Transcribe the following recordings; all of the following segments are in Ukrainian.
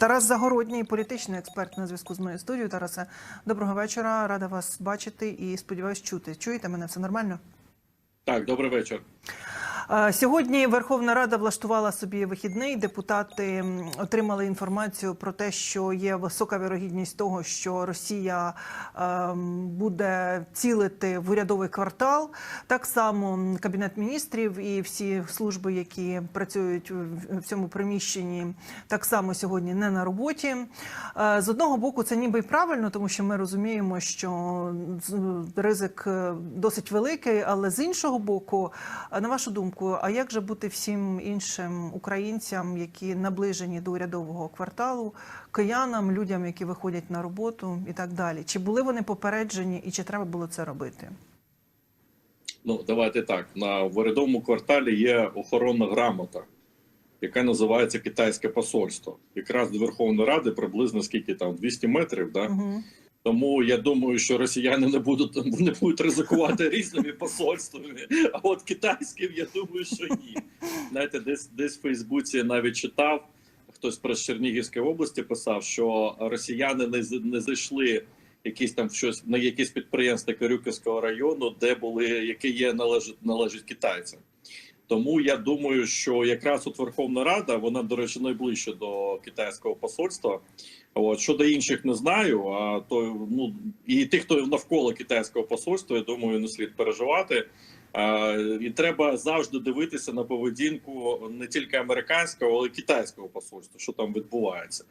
Тарас Загородній, політичний експерт на зв'язку з моєю студією. Тарасе, доброго вечора. Рада вас бачити і сподіваюсь чути. Чуєте мене? Все нормально? Так, добрий вечір. Сьогодні Верховна Рада влаштувала собі вихідний. Депутати отримали інформацію про те, що є висока вірогідність того, що Росія буде цілити в урядовий квартал. Так само кабінет міністрів і всі служби, які працюють в- цьому приміщенні, так само сьогодні не на роботі. З одного боку, це ніби й правильно, тому що ми розуміємо, що ризик е, досить великий, але з іншого боку, на вашу думку, а як же бути всім іншим українцям, які наближені до урядового кварталу, киянам, людям, які виходять на роботу і так далі? Чи були вони попереджені і чи треба було це робити? Ну давайте так. На в урядовому кварталі є охоронна грамота, яка називається китайське посольство. Якраз до Верховної Ради приблизно скільки там 200 метрів. Да? Угу. Тому я думаю, що росіяни не будуть не будуть ризикувати різними посольствами. А от китайським, я думаю, що ні. Знаєте, десь десь в Фейсбуці навіть читав. Хтось про Чернігівської області писав, що росіяни не не зайшли якісь там щось на якісь підприємства Карюківського району, де були які є належать належать китайцям. Тому я думаю, що якраз от Верховна Рада, вона, до речі, найближче до китайського посольства. От щодо інших не знаю. А то ну і тих, хто навколо китайського посольства, я думаю, не слід переживати. І треба завжди дивитися на поведінку не тільки американського, але й китайського посольства, що там відбувається.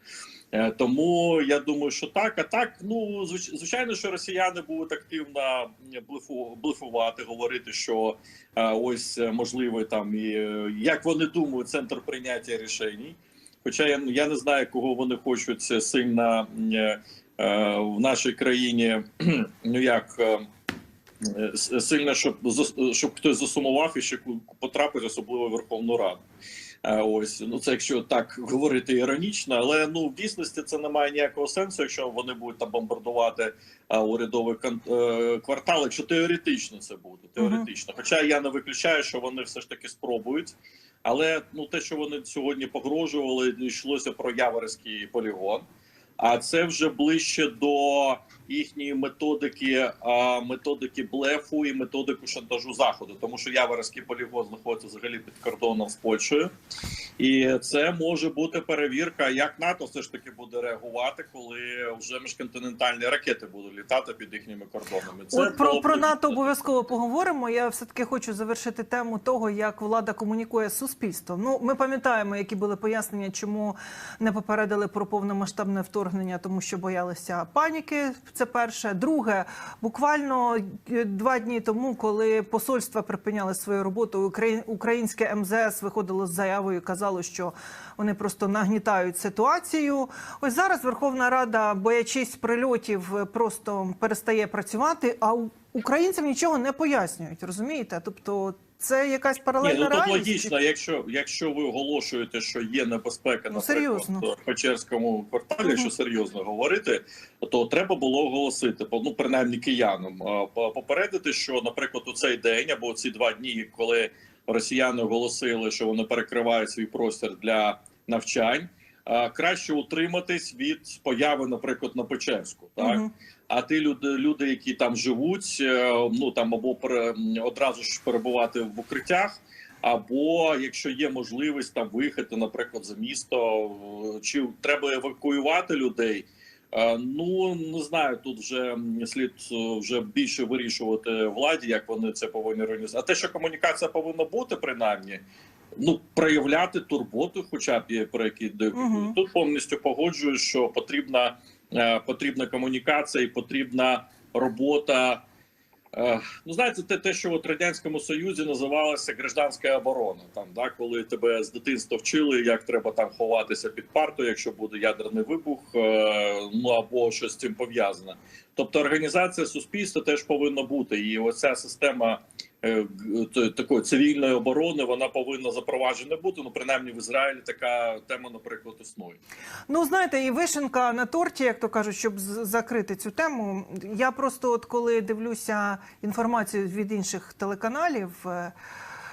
Е, Тому я думаю, що так. А так, ну звич- звичайно, що росіяни будуть активно блефу, блефувати, говорити, що е, ось можливо там і як вони думають, центр прийняття рішень. Хоча я, я не знаю, кого вони хочуть е, сильно е, е, в нашій країні, ну як е, е, сильно, щоб щоб хтось засумував і ще потрапить, особливо в Верховну Раду. Е, Ось ну це якщо так говорити іронічно, але ну в дійсності це не має ніякого сенсу, якщо вони будуть там бомбардувати а, урядовий е, квартал, якщо теоретично це буде. Теоретично, хоча я не виключаю, що вони все ж таки спробують. Але ну те, що вони сьогодні погрожували, йшлося про Яворський полігон. А це вже ближче до їхньої методики, а, методики блефу і методику шантажу заходу, тому що Яворський полігон знаходиться взагалі під кордоном з Польщею, і це може бути перевірка, як НАТО все ж таки буде реагувати, коли вже міжконтинентальні ракети будуть літати під їхніми кордонами. Це От про, про НАТО обов'язково поговоримо. Я все таки хочу завершити тему того, як влада комунікує з суспільством. Ну, ми пам'ятаємо, які були пояснення, чому не попередили про повномасштабне вторгнення, тому що боялися паніки. Це перше. Друге, буквально е, два дні тому, коли посольства припиняли свою роботу, Украї- українське МЗС виходило з заявою, і казало, що вони просто нагнітають ситуацію. Ось зараз Верховна Рада, боячись прильотів, просто перестає працювати, а українцям нічого не пояснюють. Розумієте? Тобто, це якась Ні, паралельна ну тут реальність. логічно, якщо, якщо ви оголошуєте, що є небезпека, Ну, в Печерському кварталі, Мгм. якщо серйозно говорити, то треба було оголосити, ну принаймні киянам, попередити, що, наприклад, у цей день або ці два дні, коли росіяни оголосили, що вони перекривають свій простір для навчань, краще утриматись від появи, наприклад, на Печерську, так. Мгм. А ті люди, люди, які там живуть, е, ну там або одразу ж перебувати в укриттях, або якщо є можливість там виїхати, наприклад, за місто, чи треба евакуювати людей. Е, Ну не знаю, тут вже слід е, вже більше вирішувати владі, як вони це повинні організувати. А те, що комунікація повинна бути, принаймні, ну проявляти турботу, хоча б є про які Мгм. тут повністю погоджуюсь, що потрібна потрібна комунікація і потрібна робота. Е, Ну, знаєте, те, те, що в радянському союзі називалося гражданська оборона. Там да, коли тебе з дитинства вчили, як треба там ховатися під партою, якщо буде ядерний вибух, е, ну або щось з цим пов'язане. Тобто організація суспільства теж повинна бути, і оця система е, такої цивільної оборони вона повинна запроваджена бути. Ну принаймні в Ізраїлі така тема, наприклад, існує. Ну, знаєте, і вишенка на торті, як то кажуть, щоб закрити цю тему. Я просто, от коли дивлюся інформацію від інших телеканалів.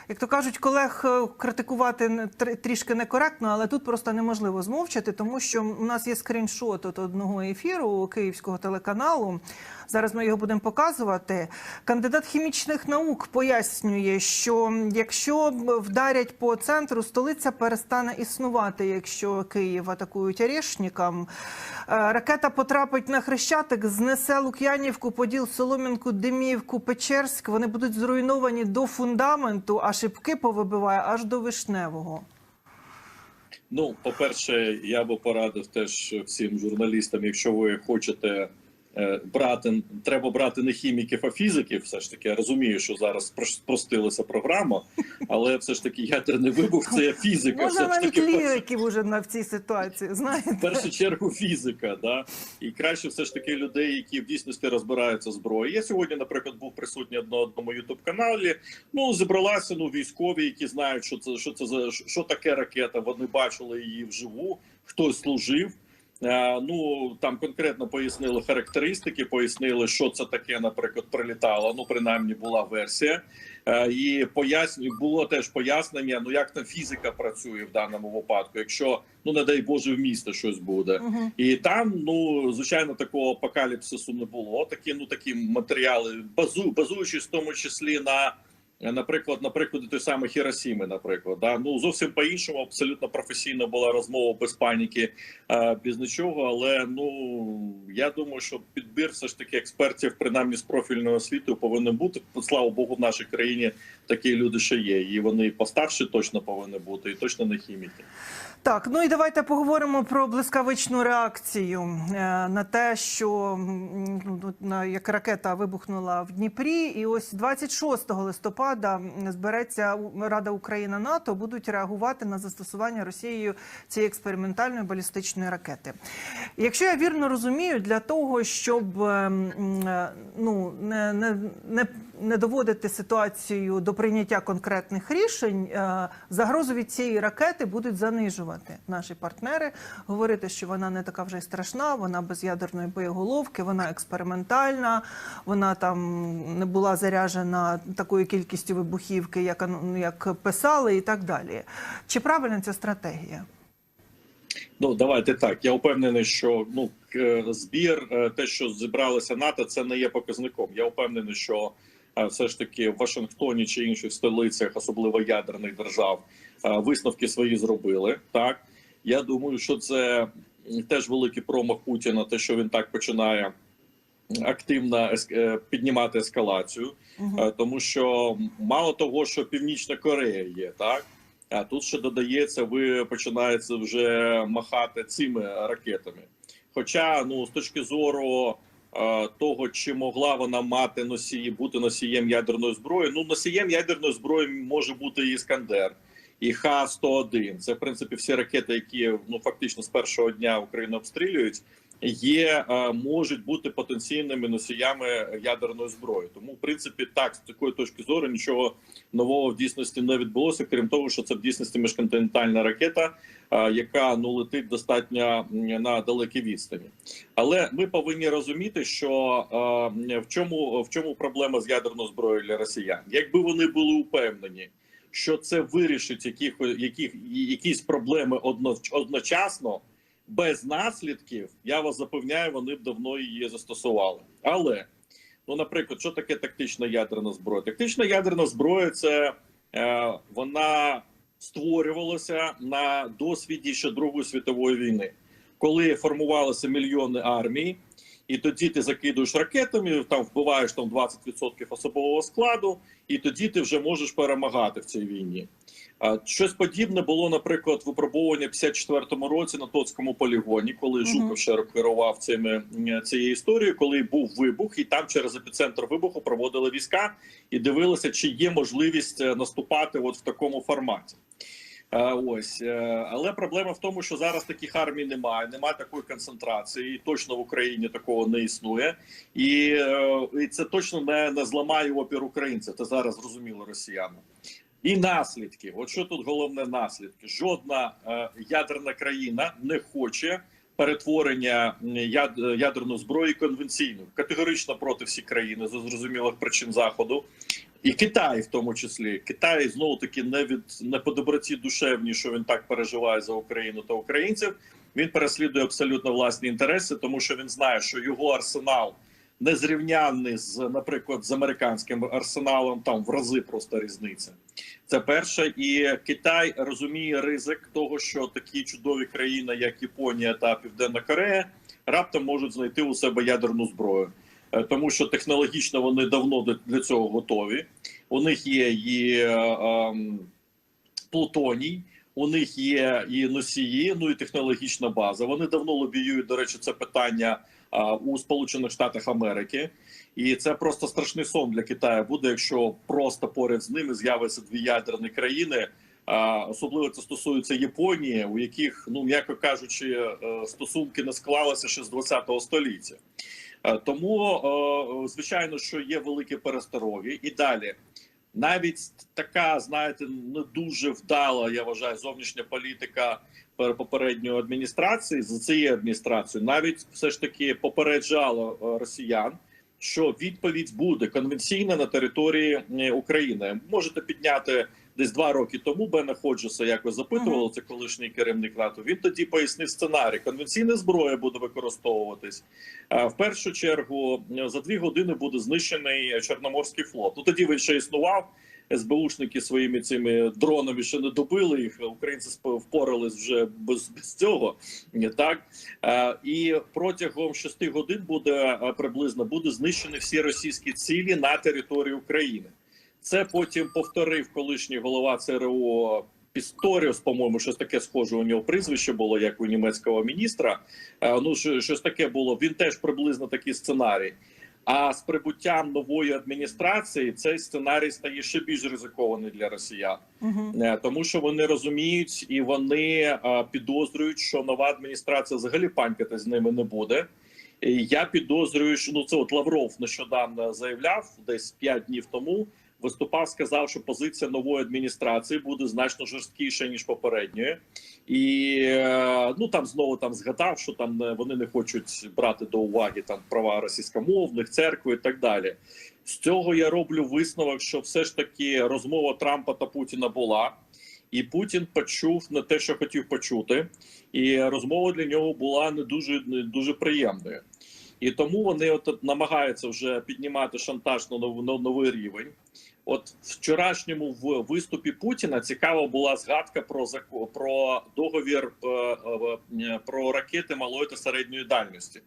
Як то кажуть, колег е, критикувати трішки некоректно, але тут просто неможливо змовчати, тому що у нас є скріншот от одного ефіру київського телеканалу. Зараз ми його будемо показувати. Кандидат хімічних наук пояснює, що якщо вдарять по центру, столиця перестане існувати, якщо Київ атакують Орешникам. Е, Ракета потрапить на Хрещатик, знесе Лук'янівку, Поділ, Солом'янку, Деміївку, Печерськ. Вони будуть зруйновані до фундаменту, а шибки повибиває аж до Вишневого. Ну, по-перше, я би порадив теж всім журналістам, якщо ви хочете брати, треба брати не хіміків, а фізиків. Все ж таки, я розумію, що зараз прос- спростилася програма, але все ж таки ядерний вибух це фізика. Можна все ж навіть ліриків уже на в цій ситуації. Знаєте, в першу чергу фізика, да і краще все ж таки людей, які в дійсності розбираються зброї. Я сьогодні, наприклад, був присутній на одному ютуб каналі. Ну зібралися ну військові, які знають, що це що це за що таке ракета. Вони бачили її вживу, хтось служив. Е, Ну там конкретно пояснили характеристики, пояснили, що це таке, наприклад, прилітало. Ну, принаймні, була версія, Е, і поясню було теж пояснення. Ну як там фізика працює в даному випадку, якщо ну не дай Боже в місто щось буде. Мгм. І там, ну звичайно, такого апокаліпсису не було. Такі, ну такі матеріали, базу, базуючись в тому числі на, е, наприклад, той самий Хіросіми, наприклад, да? ну зовсім по іншому, абсолютно професійно була розмова без паніки, а без нічого. Але ну я думаю, що підбір все ж таки експертів, принаймні з профільного освіту, повинен бути. Слава Богу, в нашій країні такі люди ще є. І вони постарші точно повинні бути, і точно не хіміки. Так, ну і давайте поговоримо про блискавичну реакцію е, на те, що ну, як ракета вибухнула в Дніпрі, і ось 26 листопада збереться Рада Україна НАТО, будуть реагувати на застосування Росією цієї експериментальної балістичної ракети. Якщо я вірно розумію, для того, щоб е, м, е, ну не, не, не, не доводити ситуацію до прийняття конкретних рішень, е, загрозу від цієї ракети будуть занижувати наші партнери, говорити, що вона не така вже й страшна, вона без ядерної боєголовки, вона експериментальна, вона там не була заряджена такою кількістю вибухівки, як, як писали, і так далі. Чи правильна ця стратегія? Ну давайте так. Я впевнений, що ну збір, е, те, що зібралися НАТО, це не є показником. Я впевнений, що е, все ж таки в Вашингтоні чи інших столицях, особливо ядерних держав, висновки свої зробили. Так я думаю, що це теж великий промах Путіна, те, що він так починає активно е, піднімати ескалацію. Мгм. Е, тому що мало того, що Північна Корея є, так а тут ще додається, ви починаєте вже махати цими ракетами. Хоча, ну з точки зору того, чи могла вона мати носії, бути носієм ядерної зброї, ну носієм ядерної зброї може бути і Іскандер. І Х-101. Це в принципі всі ракети, які ну фактично з першого дня Україну обстрілюють, є е, можуть бути потенційними носіями ядерної зброї. Тому, в принципі, так з такої точки зору нічого нового в дійсності не відбулося, крім того, що це в дійсності міжконтинентальна ракета, е, яка ну летить достатньо на далекій відстані. Але ми повинні розуміти, що е, в чому в чому проблема з ядерною зброєю для росіян, якби вони були упевнені. Що це вирішить яких, яких, якісь проблеми одно, одночасно, без наслідків, я вас запевняю, вони б давно її застосували. Але, ну, наприклад, що таке тактична ядерна зброя? Тактична ядерна зброя це е, вона створювалася на досвіді ще Другої світової війни, коли формувалися мільйони армій, і тоді ти закидуєш ракетами, там вбиваєш там 20% особового складу, і тоді ти вже можеш перемагати в цій війні. Щось подібне було, наприклад, випробування в 54-му році на Тоцькому полігоні, коли. Жуков ще керував цими цією історією, коли був вибух, і там через епіцентр вибуху проводили війська і дивилися, чи є можливість е, наступати от в такому форматі. Е, Ось, е, але проблема в тому, що зараз таких армій немає, немає такої концентрації. і Точно в Україні такого не існує, і, е, і це точно не, не зламає опір українців. Це зараз зрозуміло росіянам. І наслідки. От що тут головне наслідки? Жодна е, ядерна країна не хоче перетворення яд, ядерної зброї конвенційну. Категорично проти всіх країн з зрозумілих причин заходу. І Китай, в тому числі, Китай знову таки не від не по доброті душевній, що він так переживає за Україну та українців. Він переслідує абсолютно власні інтереси, тому що він знає, що його арсенал незрівнянний з, наприклад, з американським арсеналом. Там в рази просто різниця. Це перше, і Китай розуміє ризик того, що такі чудові країни, як Японія та Південна Корея, раптом можуть знайти у себе ядерну зброю. Е, тому що технологічно вони давно для цього готові. У них є і е, ем, плутоній, у них є і носії, ну і технологічна база. Вони давно лобіюють, до речі, це питання а, у Сполучених Штатах Америки, і це просто страшний сон для Китаю буде, якщо просто поряд з ними з'являться дві ядерні країни. Особливо це стосується Японії, у яких, ну м'яко кажучи, е, стосунки не склалися ще з 20-го століття. Е, Тому, е, звичайно, що є великі перестороги. І далі, навіть така, знаєте, не дуже вдала, я вважаю, зовнішня політика попередньої адміністрації за цією адміністрацією, навіть все ж таки попереджала е, росіян. Що відповідь буде конвенційна на території України? Можете підняти десь два роки тому. Бена Ходжеса якось запитувало, це колишній керівник НАТО. Він тоді пояснив сценарій: конвенційна зброя буде використовуватись. В першу чергу е, за дві години буде знищений Чорноморський флот. Ну тоді він ще існував. СБУшники своїми цими дронами ще не добили їх. Українці впорались вже без, без цього. Так і протягом шести годин буде приблизно буде знищені всі російські цілі на території України. Це потім повторив колишній голова ЦРУ Пісторіус, по-моєму, щось таке схоже. У нього прізвище було, як у німецького міністра. Е, Ну що- щось таке було. Він теж приблизно такий сценарій. А з прибуттям нової адміністрації цей сценарій стає ще більш ризикований для росіян, Угу. Тому що вони розуміють і вони е, підозрюють, що нова адміністрація взагалі панькати з ними не буде. І я підозрюю, що ну це от Лавров нещодавно заявляв десь 5 днів тому. Виступав, сказав, що позиція нової адміністрації буде значно жорсткіша ніж попередньої, і е, ну там знову там згадав, що там е, вони не хочуть брати до уваги там права російськомовних церкви і так далі. З цього я роблю висновок, що все ж таки розмова Трампа та Путіна була, і Путін почув не те, що хотів почути, і розмова для нього була не дуже не дуже приємною. І тому вони от намагаються вже піднімати шантаж на нов- на новий рівень. От вчорашньому в виступі Путіна цікава була згадка про про договір е, е, е, про ракети малої та середньої дальності.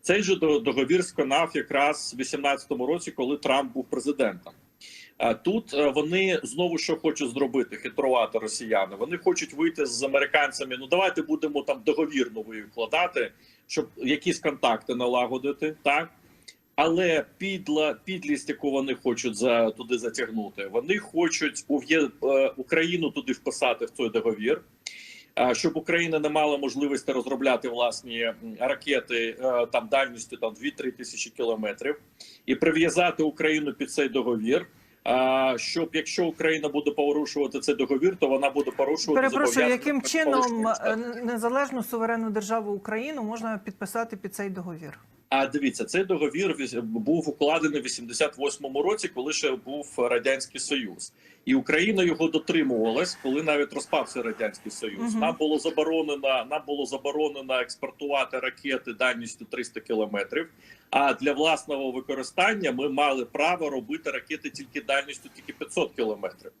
Цей же договір сконав якраз в 18-му році, коли Трамп був президентом. Тут вони знову що хочуть зробити хитрувати росіяни. Вони хочуть вийти з американцями. Ну давайте будемо там договір новий вкладати, щоб якісь контакти налагодити, так. Але підла підлість, яку вони хочуть за туди затягнути, вони хочуть е, Україну туди вписати в цей договір, е, щоб Україна не мала можливості розробляти власні ракети е, там дальністю там 2-3 тисячі кілометрів, і прив'язати Україну під цей договір. Щоб якщо Україна буде порушувати цей договір, то вона буде порушувати Перепрошую, яким чином незалежну суверенну державу Україну можна підписати під цей договір? А дивіться, цей договір був укладений в 88-му році, коли ще був радянський союз, і Україна його дотримувалась, коли навіть розпався радянський союз. Мгм. Нам було заборонено нам було заборонено експортувати ракети дальністю 300 кілометрів. А для власного використання ми мали право робити ракети тільки дальністю тільки 500 кілометрів.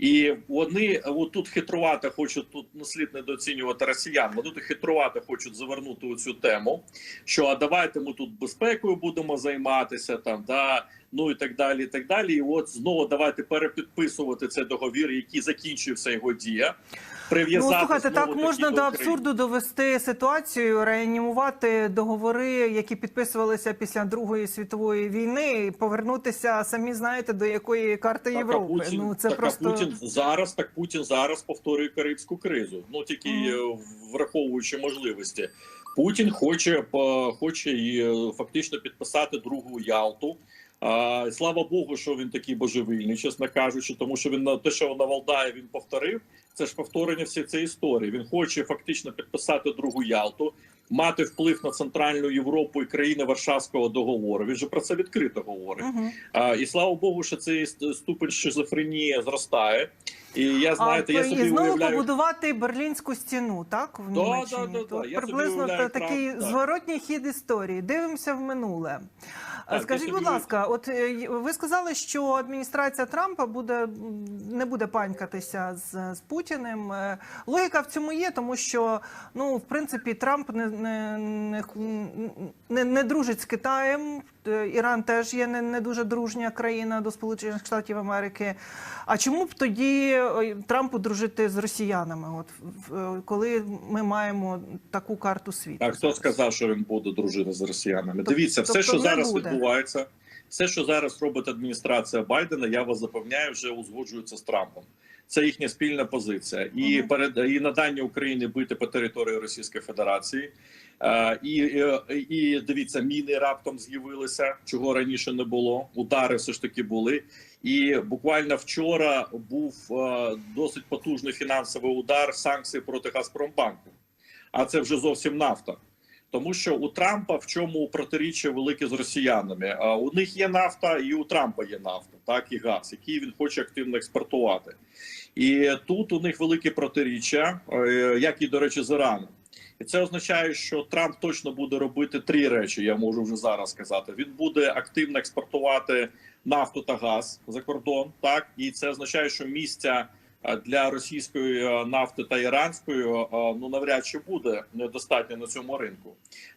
І вони отут хитрувати хочуть тут не слід недооцінювати росіян. Вони тут хитрувати хочуть завернути у цю тему. Що а давайте ми тут безпекою будемо займатися, там да ну і так далі. І так далі. І от знову давайте перепідписувати цей договір, який закінчився його дія. Ну, Прив'язати слухайте, так можна до абсурду довести ситуацію, реанімувати договори, які підписувалися після Другої світової війни, і повернутися самі знаєте до якої карти Так, Європи. Путін, ну це так, просто Путін зараз. Так Путін зараз повторює карибську кризу. Ну тільки е, враховуючи можливості. Путін хоче хоче і е, фактично підписати другу Ялту. А, слава Богу, що він такий божевільний, чесно кажучи, тому що він на те, що на Валдаї він повторив, це ж повторення всієї цієї історії. Він хоче фактично підписати другу Ялту. мати вплив на центральну Європу і країни Варшавського договору. Він же про це відкрито говорить. Угу. А, і слава Богу, що цей ступень шизофренії зростає. І я знаєте, я собі і знову уявляю. побудувати берлінську стіну, так в Да, Німеччині. да, да, да. Я собі приблизно уявляю такий так. зворотній хід історії. Дивимося в минуле. Так, Скажіть, будь ласка, от е, ви сказали, що адміністрація Трампа буде не буде панькатися з, з Путіним. Е, Логіка в цьому є, тому що ну в принципі Трамп не, не, не, не, не дружить з Китаєм. Е, Іран теж є не, не дуже дружня країна до Сполучених Штатів Америки. А чому б тоді Трампу дружити з росіянами? От коли ми маємо таку карту світу? А хто сказав, що він буде дружити з росіянами? Тобто- Дивіться, все, тобто що зараз буде. Відбувається, все, що зараз робить адміністрація Байдена, я вас запевняю, вже узгоджується з Трампом. Це їхня спільна позиція, і перед і надання України бити по території Російської Федерації. Е, і, і, і дивіться, міни раптом з'явилися, чого раніше не було. Удари все ж таки були. І буквально вчора був е, досить потужний фінансовий удар санкцій проти Газпромбанку. А це вже зовсім нафта. Тому що у Трампа в чому протиріччя велике з росіянами? А у них є нафта, і у Трампа є нафта, так і газ, який він хоче активно експортувати. І тут у них велике протиріччя, е, як і до речі, з Іраном. І це означає, що Трамп точно буде робити три речі. Я можу вже зараз сказати. Він буде активно експортувати нафту та газ за кордон. Так і це означає, що місця для російської е, нафти та іранської е, ну навряд чи буде недостатньо на цьому ринку.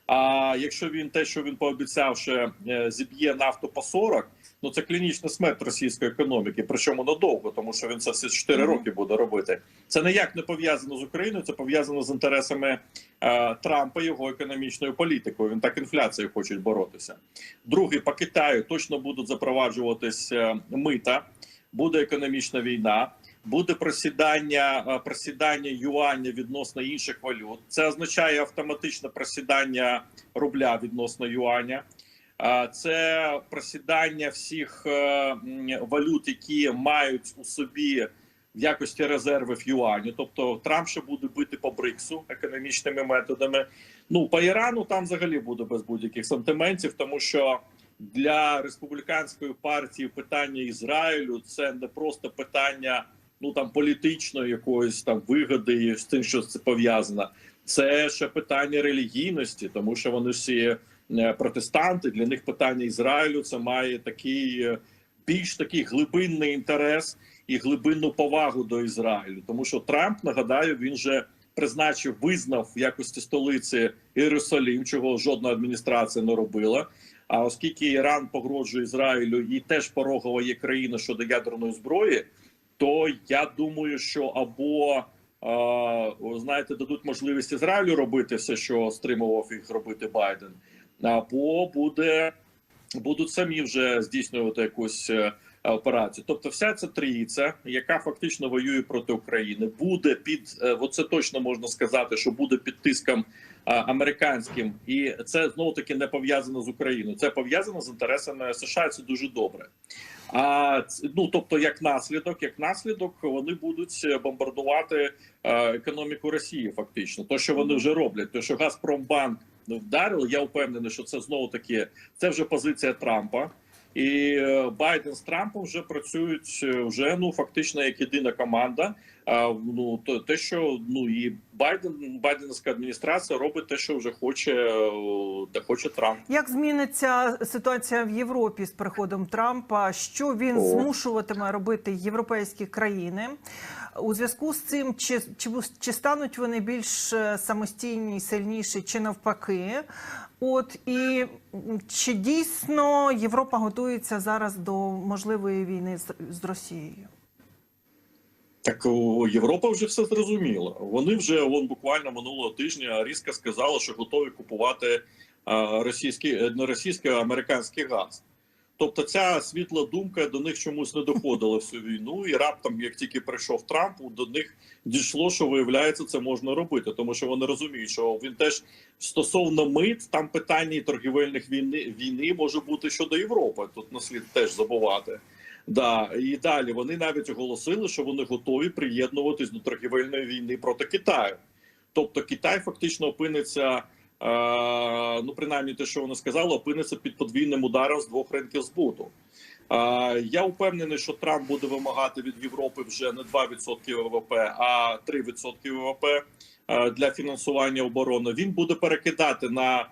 А якщо він те, що він пообіцяв, ще е, зіб'є нафту по 40, ну це клінічна смерть російської економіки. Причому надовго, тому що він це все 4 Мгм. роки буде робити. Це ніяк не пов'язано з Україною, це пов'язано з інтересами е, Трампа його економічною політикою. Він так інфляцією хоче боротися. Другий по Китаю точно будуть запроваджуватись е, мита, буде економічна війна. Буде просідання е, просідання юаня відносно інших валют. Це означає автоматичне просідання рубля відносно юаня. А Це просідання всіх е, валют, які мають у собі в якості резервів юаню. Тобто Трамп ще буде бити по Бриксу економічними методами. Ну по Ірану там взагалі буде без будь-яких сантиментів, тому що для республіканської партії питання Ізраїлю це не просто питання ну там політичної якоїсь там вигоди з тим, що це пов'язано. Це ще питання релігійності, тому що вони всі е, протестанти. Для них питання Ізраїлю це має такий е, більш такий глибинний інтерес і глибинну повагу до Ізраїлю. Тому що Трамп нагадаю, він же призначив, визнав в якості столиці Єрусалим, чого жодна адміністрація не робила. А оскільки Іран погрожує Ізраїлю і теж порогова є країна щодо ядерної зброї, то я думаю, що або знаєте, дадуть можливість Ізраїлю робити все, що стримував їх робити Байден, або буде будуть самі вже здійснювати якусь е, операцію. Тобто, вся ця трійця, яка фактично воює проти України, буде під е, оце точно можна сказати, що буде під тиском е, американським, і це знову таки не пов'язано з Україною. Це пов'язано з інтересами США. Це дуже добре. А ну тобто, як наслідок, як наслідок, вони будуть е, бомбардувати е, економіку Росії. Фактично, то що вони вже роблять, то що Газпромбанк вдарили. Я впевнений, що це знову таки це вже позиція Трампа. І е, Байден з Трампом вже працюють е, вже ну фактично як єдина команда. А ну то те, що ну і Байден, Байденська адміністрація робить те, що вже хоче, е, де хоче Трамп. Як зміниться ситуація в Європі з приходом Трампа? Що він О. змушуватиме робити європейські країни? У зв'язку з цим, чи, чи, чи стануть вони більш е, самостійні, сильніші, чи навпаки? От і чи дійсно Європа готується зараз до можливої війни з, з Росією? Так Європа вже все зрозуміла. Вони вже вон буквально минулого тижня різко сказали, що готові купувати а, російський е, не російський, а американський газ. Тобто ця світла думка до них чомусь не доходила всю війну, і раптом, як тільки прийшов Трамп, до них дійшло, що виявляється, це можна робити, тому що вони розуміють, що він теж стосовно мит, там питання торгівельних війни війни може бути щодо Європи. Тут не слід теж забувати. Да, і далі вони навіть оголосили, що вони готові приєднуватись до торгівельної війни проти Китаю. Тобто Китай фактично опиниться ну принаймні те, що вона сказала, опиниться під подвійним ударом з двох ринків збуту. Е, Я впевнений, що Трамп буде вимагати від Європи вже не 2% ВВП, а 3% ВВП е, для фінансування оборони. Він буде перекидати на е,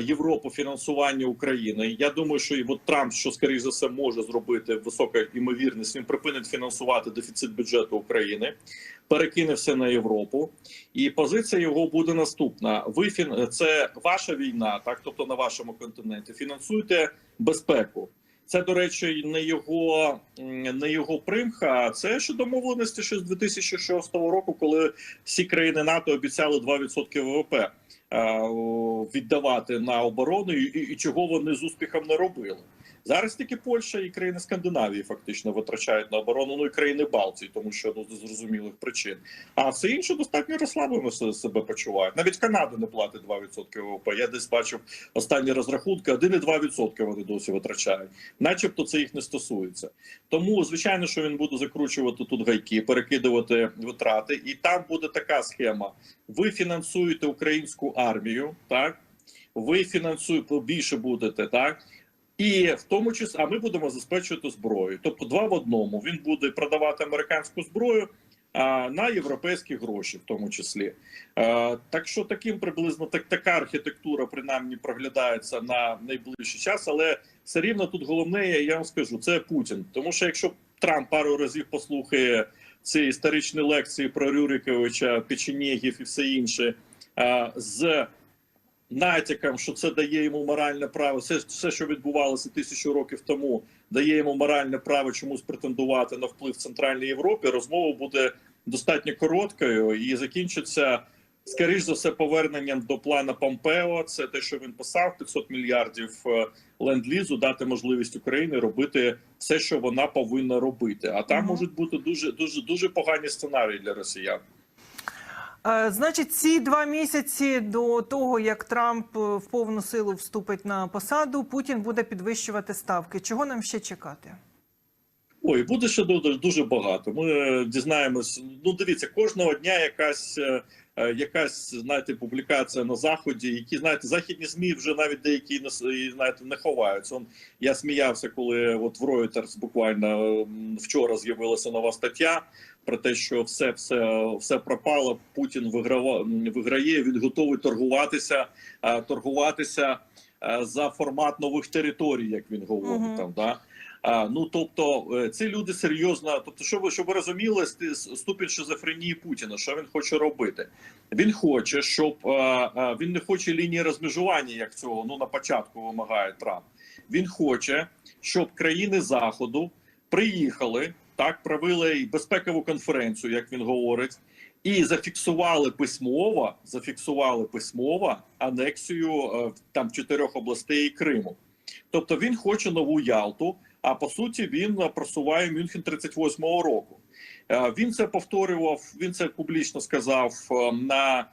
Європу фінансування України. Я думаю, що і от Трамп, що скоріш за все може зробити висока ймовірність, він припинить фінансувати дефіцит бюджету України, перекине все на Європу. І позиція його буде наступна: ви фін... це ваша війна, так тобто на вашому континенті. Фінансуйте безпеку. Це, до речі, не його не його примха. Це ще домовленості ще з 2006 року, коли всі країни НАТО обіцяли 2% ВВП е, віддавати на оборону, і, і чого вони з успіхом не робили. Зараз тільки Польща і країни Скандинавії фактично витрачають на оборону, ну і країни Балтії, тому що ну з зрозумілих причин. А все інше достатньо розслаблено себе почувають. Навіть Канада не платить 2% ВВП. Я десь бачив останні розрахунки, 1,2% вони досі витрачають, начебто це їх не стосується. Тому звичайно, що він буде закручувати тут гайки, перекидувати витрати, і там буде така схема: ви фінансуєте українську армію, так ви фінансуєте більше будете, так. І в тому числі, а ми будемо забезпечувати зброю. Тобто, два в одному. Він буде продавати американську зброю а, на європейські гроші, в тому числі. А, так що таким приблизно так така архітектура принаймні проглядається на найближчий час, але все рівно тут головне, я вам скажу, це Путін. Тому що якщо Трамп пару разів послухає ці історичні лекції про Рюриковича, Печенєгів і все інше з натяком, що це дає йому моральне право, все, все, що відбувалося тисячу років тому, дає йому моральне право чомусь претендувати на вплив в Центральній Європі. Розмова буде достатньо короткою і закінчиться. Скоріш за все, поверненням до плана Помпео, це те, що він писав: 500 мільярдів е, ленд-лізу, дати можливість Україні робити все, що вона повинна робити. А там можуть бути дуже дуже дуже погані сценарії для росіян. Е, Значить, ці два місяці до того, як Трамп е, в повну силу вступить на посаду, Путін буде підвищувати ставки. Чого нам ще чекати? Ой, буде ще дуже, багато. Ми е, дізнаємось. Ну, дивіться, кожного дня якась якась знаєте, публікація на заході, які знаєте, західні змі вже навіть деякі знаєте, не ховаються. Он я сміявся, коли от в Reuters буквально вчора з'явилася нова стаття про те, що все, все, все пропало. Путін виграва, виграє. Він готовий торгуватися, е, торгуватися е, за формат нових територій, як він говорить Мгм. там. Да? Ну тобто, е, ці люди серйозно. Тобто, щоб ви щоб ви розуміли ступінь шизофренії Путіна, що він хоче робити? Він хоче, щоб він не хоче лінії розмежування, як цього ну на початку вимагає Трамп. Він хоче, щоб країни Заходу приїхали, так провели безпекову конференцію, як він говорить, і зафіксували письмово, зафіксували письмово анексію е, там чотирьох областей Криму. Тобто він хоче нову Ялту. А по суті, він е, просуває Мюнхен 38-го року. Е, Він це повторював. Він це публічно сказав е, на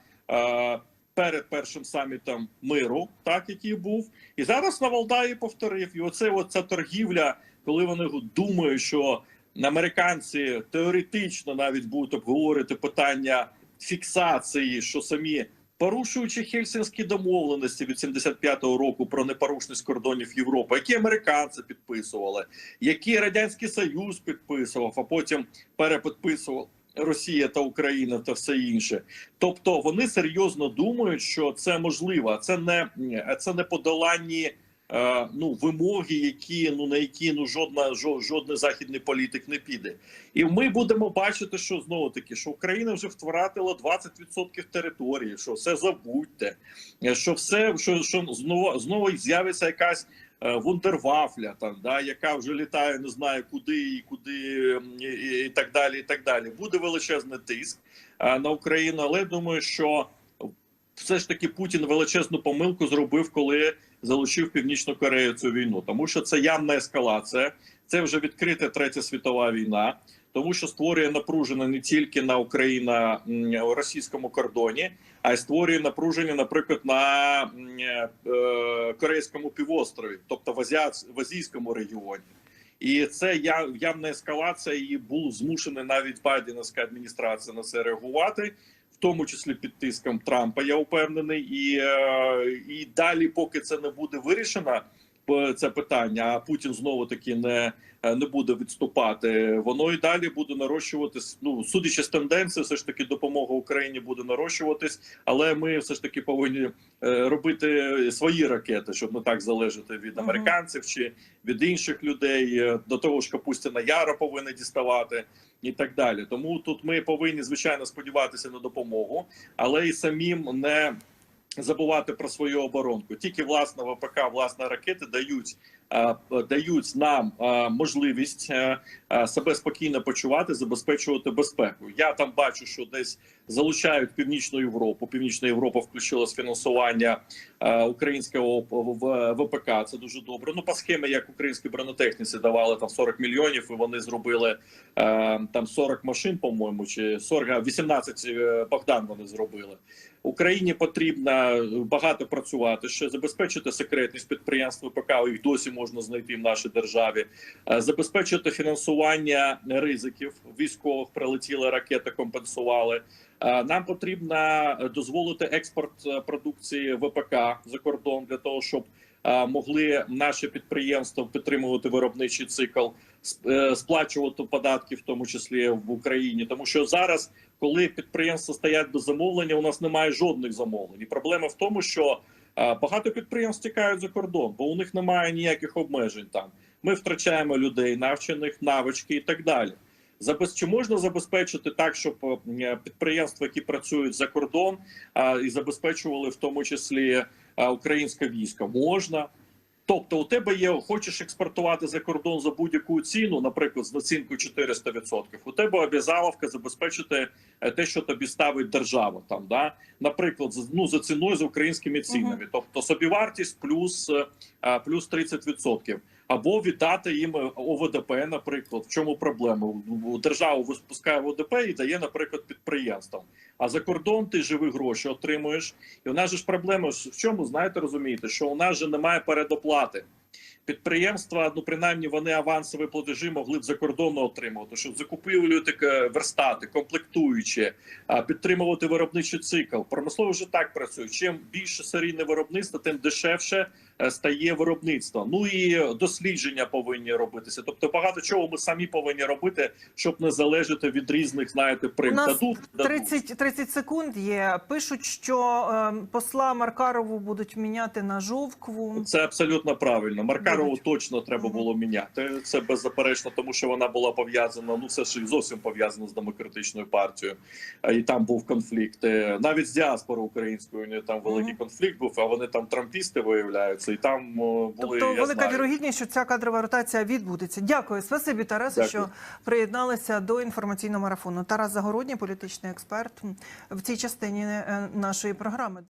перед першим самітом миру, так який був, і зараз на Валдаї повторив. І оце оця торгівля, коли вони думають, що американці теоретично навіть будуть обговорити питання фіксації, що самі порушуючи хельсинські домовленості від 75-го року про непорушність кордонів Європи, які американці підписували, які радянський Союз підписував, а потім перепідписував Росія та Україна та все інше. Тобто вони серйозно думають, що це можливо. Це не це не подоланні. Е, Ну, вимоги, які ну на які ну жодна жо- жодний західний політик не піде, і ми будемо бачити, що знову таки, що Україна вже втратила 20% території, що все забудьте, е, що все, що, що знову знову з'явиться якась е, вундервафля, там да, яка вже літає, не знаю куди і куди, і, так далі. І так далі. Буде величезний тиск на Україну, але думаю, що все ж таки Путін величезну помилку зробив, коли залучив Північну Корею цю війну, тому що це явна ескалація, це вже відкрита третя світова війна, тому що створює напруження не тільки на Україна російському кордоні, а й створює напруження, наприклад, на е, Корейському півострові, тобто в, азійському регіоні. І це явна ескалація, і був змушений навіть Байденська адміністрація на це реагувати. В тому числі під тиском Трампа. Я впевнений, і, е, і далі, поки це не буде вирішено. Це питання, а Путін знову таки не, е, не буде відступати. Воно і далі буде нарощуватись. Ну судячи з тенденції, все ж таки допомога Україні буде нарощуватись, але ми все ж таки повинні е, робити свої ракети, щоб не так залежати від американців чи від інших людей. Е, До того ж, Капустіна Яра повинна діставати і так далі. Тому тут ми повинні звичайно сподіватися на допомогу, але і самим не забувати про свою оборонку. Тільки власна ВПК, власна ракети дають. Е, Дають нам е, можливість е, себе спокійно почувати, забезпечувати безпеку. Я там бачу, що десь залучають північну Європу. Північна Європа включила фінансування українського ВПК. Це дуже добре. Ну по схемі, як українській бронетехніці давали там 40 мільйонів, і вони зробили там 40 машин, по-моєму, чи 40, а, 18 е, Богдан вони зробили. Україні потрібно багато працювати, ще забезпечити секретність підприємств ВПК. Їх досі можна знайти в нашій державі, Е, забезпечити фінансування ризиків військових. Прилетіли ракети, компенсували. Е, Нам потрібно дозволити експорт е, продукції ВПК за кордон для того, щоб могли наші підприємства підтримувати виробничий цикл, сп- сплачувати податки, в тому числі в Україні, тому що зараз, коли підприємства стоять до замовлення, у нас немає жодних замовлень. І проблема в тому, що багато підприємств тікають за кордон, бо у них немає ніяких обмежень там. Ми втрачаємо людей, навчених, навички і так далі. Чи можна забезпечити так, щоб е, підприємства, які працюють за кордон, і забезпечували в тому числі українське військо? Можна. Тобто, у тебе є, хочеш експортувати за кордон за будь-яку ціну, наприклад, з націнкою 400%, У тебе обов'язаловка забезпечити е, те, що тобі ставить держава. Там да, наприклад, ну за ціною з українськими цінами, тобто собівартість плюс е, плюс 30%. Або віддати їм е, ОВДП, наприклад. В чому проблема? Держава випускає ОВДП і дає, наприклад, підприємствам. А за кордон ти живі гроші отримуєш. І у нас же ж проблема в чому, знаєте, розумієте, що у нас же немає передоплати. Підприємства, ну принаймні, вони авансові платежі могли б закордонно отримувати, щоб закупівлювати верстати, комплектуючі, підтримувати виробничий цикл. Промислово вже так працює. Чим більше серійне виробництво, тим дешевше е, стає виробництво. Ну і дослідження повинні робитися. Тобто багато чого ми самі повинні робити, щоб не залежати від різних, знаєте. У нас Дадуть, дадуть. 30, 30 секунд є. Пишуть, що е, посла Маркарову будуть міняти на жовкву. Це абсолютно правильно. Маркарову Будуть. точно треба було міняти. Це беззаперечно, тому що вона була пов'язана. Ну це ж зовсім пов'язано з демократичною партією. І там був конфлікт. Е, Навіть з діаспорою українською там великий Мгм. конфлікт був. А вони там трампісти виявляються, і там були Тобто я велика вірогідність, що ця кадрова ротація відбудеться. Дякую, спасибі, Тарасе, Дякую. що приєдналися до інформаційного марафону. Тарас Загородній, політичний експерт в цій частині е, нашої програми.